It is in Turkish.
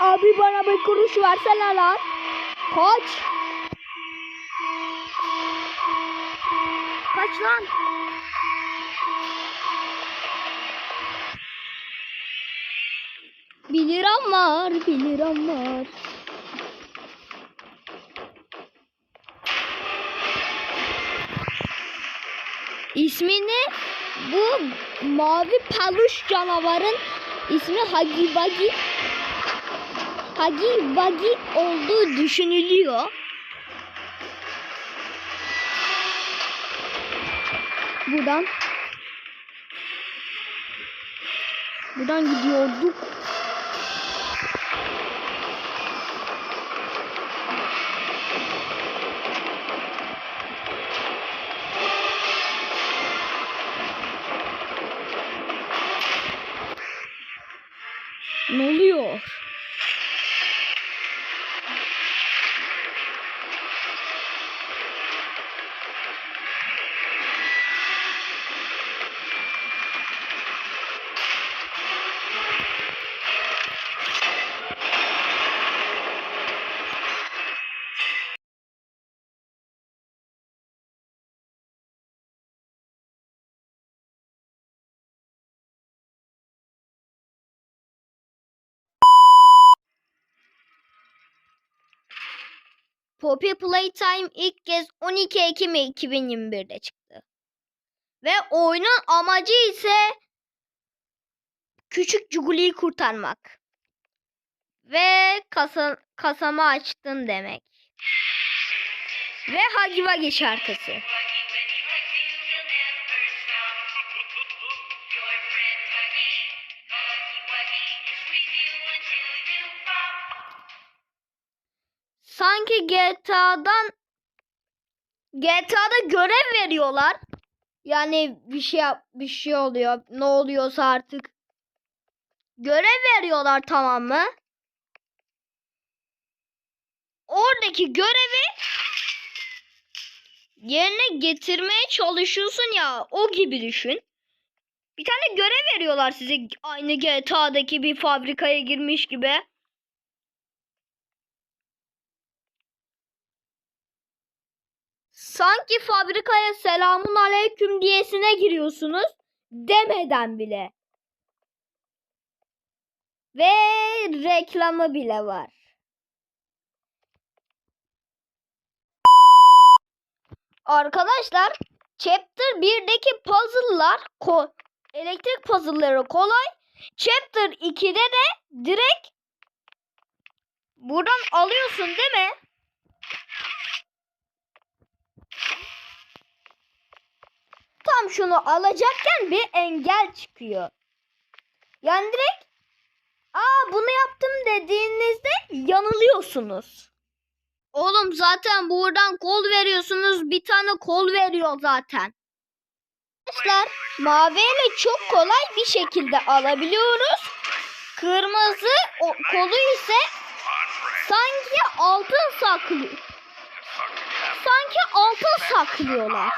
Abi bana bir kuruş versene lan. Kaç. Kaç lan. Bir liram var, bir liram var. İsmini bu mavi peluş canavarın ismi Hagi Wagi. Hagi Wagi olduğu düşünülüyor. Buradan Buradan gidiyorduk. Ne oluyor? Poppy Playtime ilk kez 12 Ekim 2021'de çıktı. Ve oyunun amacı ise küçük Juguli'yi kurtarmak. Ve kasa, kasamı açtın demek. Ve Hagi Wagi şarkısı. Sanki GTA'dan GTA'da görev veriyorlar. Yani bir şey bir şey oluyor. Ne oluyorsa artık. Görev veriyorlar tamam mı? Oradaki görevi yerine getirmeye çalışıyorsun ya. O gibi düşün. Bir tane görev veriyorlar size aynı GTA'daki bir fabrikaya girmiş gibi. Sanki fabrikaya selamun aleyküm diyesine giriyorsunuz demeden bile. Ve reklamı bile var. Arkadaşlar Chapter 1'deki puzzle'lar elektrik puzzle'ları kolay. Chapter 2'de de direkt buradan alıyorsun değil mi? Tam şunu alacakken bir engel çıkıyor. Yani direkt aa bunu yaptım dediğinizde yanılıyorsunuz. Oğlum zaten buradan kol veriyorsunuz. Bir tane kol veriyor zaten. Arkadaşlar mavi ile çok kolay bir şekilde alabiliyoruz. Kırmızı o, kolu ise sanki altın saklıyor. Sanki altın saklıyorlar.